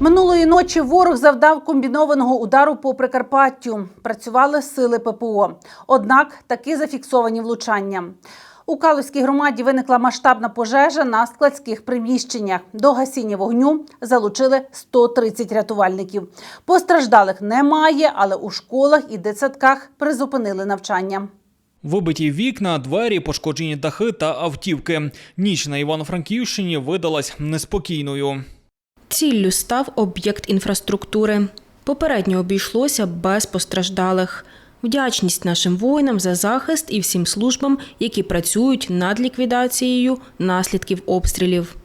Минулої ночі ворог завдав комбінованого удару по Прикарпаттю. Працювали сили ППО. Однак таки зафіксовані влучання. У Калузькій громаді виникла масштабна пожежа на складських приміщеннях. До гасіння вогню залучили 130 рятувальників. Постраждалих немає, але у школах і дитсадках призупинили навчання. Вибиті вікна, двері, пошкоджені дахи та автівки. Ніч на Івано-Франківщині видалась неспокійною. Ціллю став об'єкт інфраструктури. Попередньо обійшлося без постраждалих. Вдячність нашим воїнам за захист і всім службам, які працюють над ліквідацією наслідків обстрілів.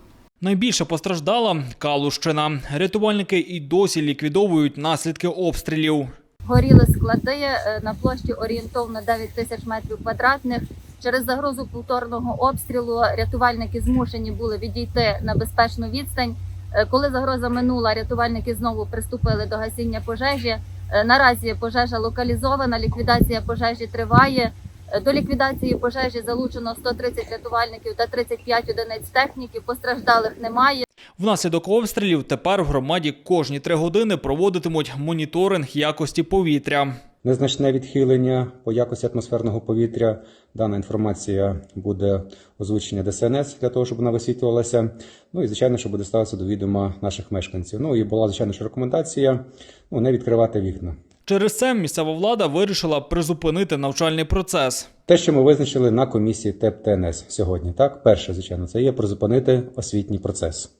Найбільше постраждала Калущина. Рятувальники і досі ліквідовують наслідки обстрілів. горіли склади е, на площі орієнтовно 9 тисяч метрів квадратних. Через загрозу повторного обстрілу рятувальники змушені були відійти на безпечну відстань. Е, Коли загроза минула, рятувальники знову приступили до гасіння пожежі. Е, Наразі пожежа локалізована, ліквідація пожежі триває. Е, До ліквідації пожежі залучено 130 рятувальників та 35 одиниць техніки. Постраждалих немає. Внаслідок обстрілів тепер в громаді кожні три години проводитимуть моніторинг якості повітря. Незначне відхилення по якості атмосферного повітря. Дана інформація буде озвучення ДСНС для того, щоб вона висвітлювалася. Ну і звичайно, що буде ставитися до відома наших мешканців. Ну і була звичайно що рекомендація ну, не відкривати вікна. Через це місцева влада вирішила призупинити навчальний процес. Те, що ми визначили на комісії ТЕП ТНС сьогодні, так перше, звичайно, це є призупинити освітній процес.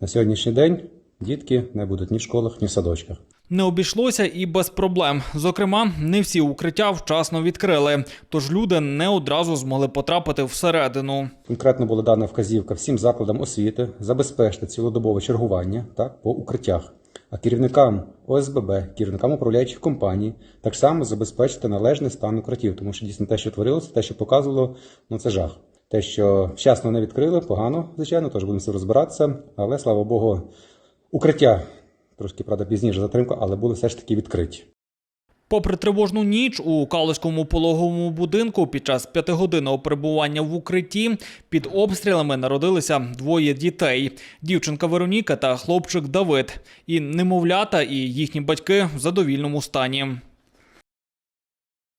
На сьогоднішній день дітки не будуть ні в школах, ні в садочках. Не обійшлося і без проблем. Зокрема, не всі укриття вчасно відкрили, тож люди не одразу змогли потрапити всередину. Конкретно була дана вказівка всім закладам освіти забезпечити цілодобове чергування так, по укриттях. А керівникам ОСББ, керівникам управляючих компаній так само забезпечити належний стан укриттів, тому що дійсно те, що творилося, те, що показувало, ну це жах. Те, що вчасно не відкрили, погано, звичайно, тож будемо цим розбиратися. Але слава Богу, укриття трошки правда пізніше затримка, але були все ж таки відкриті. Попри тривожну ніч у Калицькому пологовому будинку під час п'ятигодинного перебування в укритті під обстрілами народилися двоє дітей: дівчинка Вероніка та хлопчик Давид. І немовлята, і їхні батьки в задовільному стані.